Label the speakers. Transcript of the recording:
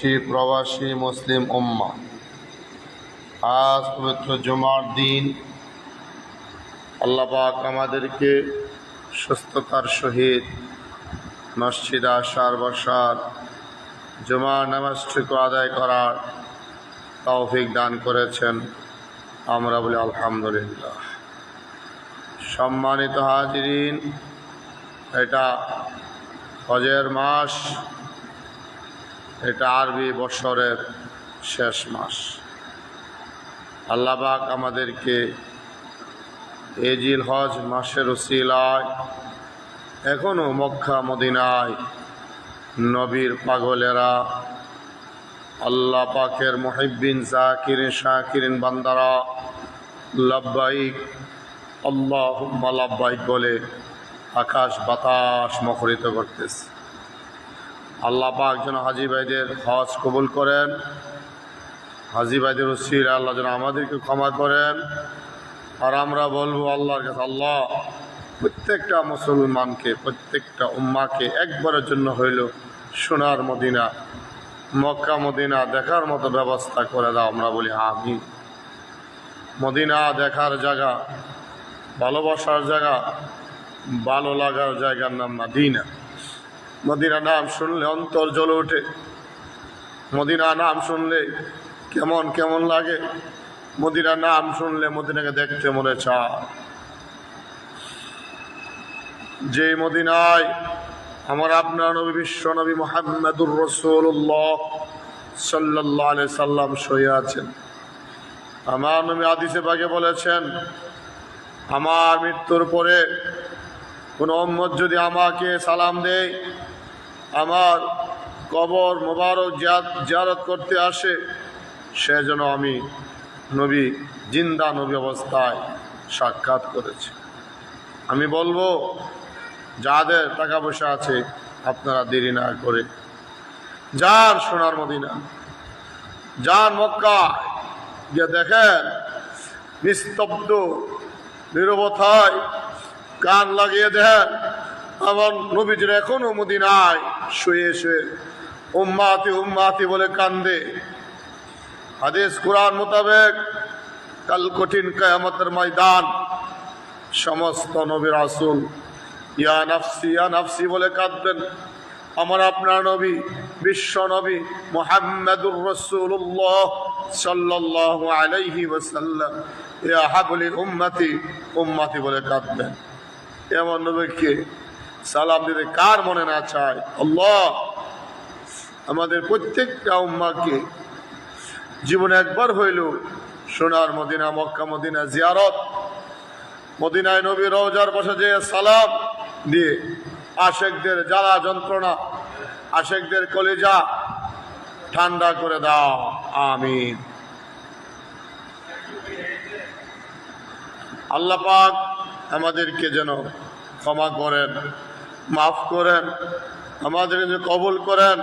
Speaker 1: প্রবাসী মুসলিম উম্মা। আজ পবিত্র জুমার দিন। আল্লাহ পাক আমাদেরকে সুস্থতার সহিত মসজিদ আসার বসার, জুমার নামাজটুকু আদায় করার তৌফিক দান করেছেন। আমরা বলি আলহামদুলিল্লাহ। সম্মানিত হাজিরিন, এটা হজের মাস। এটা আরবি বছরের শেষ মাস। আল্লাহবাক আমাদেরকে এজিল হজ মাসের উসিলায় এখনও মক্কা, মদিনায় নবীর পাগলেরা আল্লাহ পাকের মহিবিন জাকিরিন শাকিরিন বান্দারা লাব্বাইক আল্লাহ লাব্বাইক বলে আকাশ বাতাস মুখরিত করতেছে। আল্লাহ পাক যেন হাজি ভাইদের হজ কবুল করেন। হাজি ভাইদের উসির আল্লাহ যেন আমাদেরকে ক্ষমা করেন। আর আমরা বলব আল্লাহর কাছে, আল্লাহ, প্রত্যেকটা মুসলমানকে, প্রত্যেকটা উম্মাকে একবারের জন্য হইল সোনার মদিনা, মক্কা মদিনা দেখার মতো ব্যবস্থা করে দাও। আমরা বলি আমি মদিনা দেখার জায়গা, ভালোবাসার জায়গা, ভালো লাগার জায়গার নাম মাদিনা। মদিনা নাম শুনলে অন্তর জ্বলে ওঠে। মদিনা নাম শুনলে কেমন কেমন লাগে? মদিনা নাম শুনলে মদিনাকে দেখতে মনে চায়। যে মদিনায় আমার আপনার নবী বিশ্ব নবী মোহাম্মদুর রসুল্লাহ সাল্লাহ আলি সাল্লাম সইয়া আছেন। আমার নবী আদিসে বাগে বলেছেন, আমার মৃত্যুর পরে কোনো অম্মদ যদি আমাকে সালাম দেয় আমার কবর মোবারক জিয়ারত করতে আসে, সে যেন আমি নবী, জিন্দা নবী অবস্থায় সাক্ষাৎ করেছি। আমি বলব, যাদের টাকা পয়সা আছে, আপনারা দেরি না করে যার সোনার মদিনা। যার মক্কা গিয়ে দেখেন, নিস্তব্ধ, নিরবতায় কান লাগিয়ে দেন। আমার নবীজির এখনও মদিনায় শুয়ে শুয়ে উম্মাতি উম্মাতি বলে কান্দে। হাদিস কোরআন মোতাবেক কাল কঠিন কায়ামতের ময়দান, সমস্ত নবীর আসুল ইয়া নাফসি ইয়া নাফসি বলে কাঁদবেন। আমার আপনার নবী, বিশ্ব নবী মোহাম্মদুর রসুল্লাহ সাল্লাহ আলাইহি ওসাল্লাম ইয়া হাবলি উম্মাতি উম্মাতি বলে কাঁদবেন। এমন নবীকে সালাম দিতে কার মনে না চায়? আল্লাহ, আমাদের প্রত্যেকটা উম্মাকে জীবনে একবার হইল সোনার মদিনা, মক্কা মদিনা জিয়ারত। মদিনায় নবী রওজার বসে যে সালাম দিয়ে আশেকদের জ্বালা যন্ত্রণা, আশেকদের কলেজা ঠান্ডা করে দাও। আমিন। আল্লাহ পাক আমাদেরকে যেন ক্ষমা করেন। মাফ করেন আমাদের কবল করেন।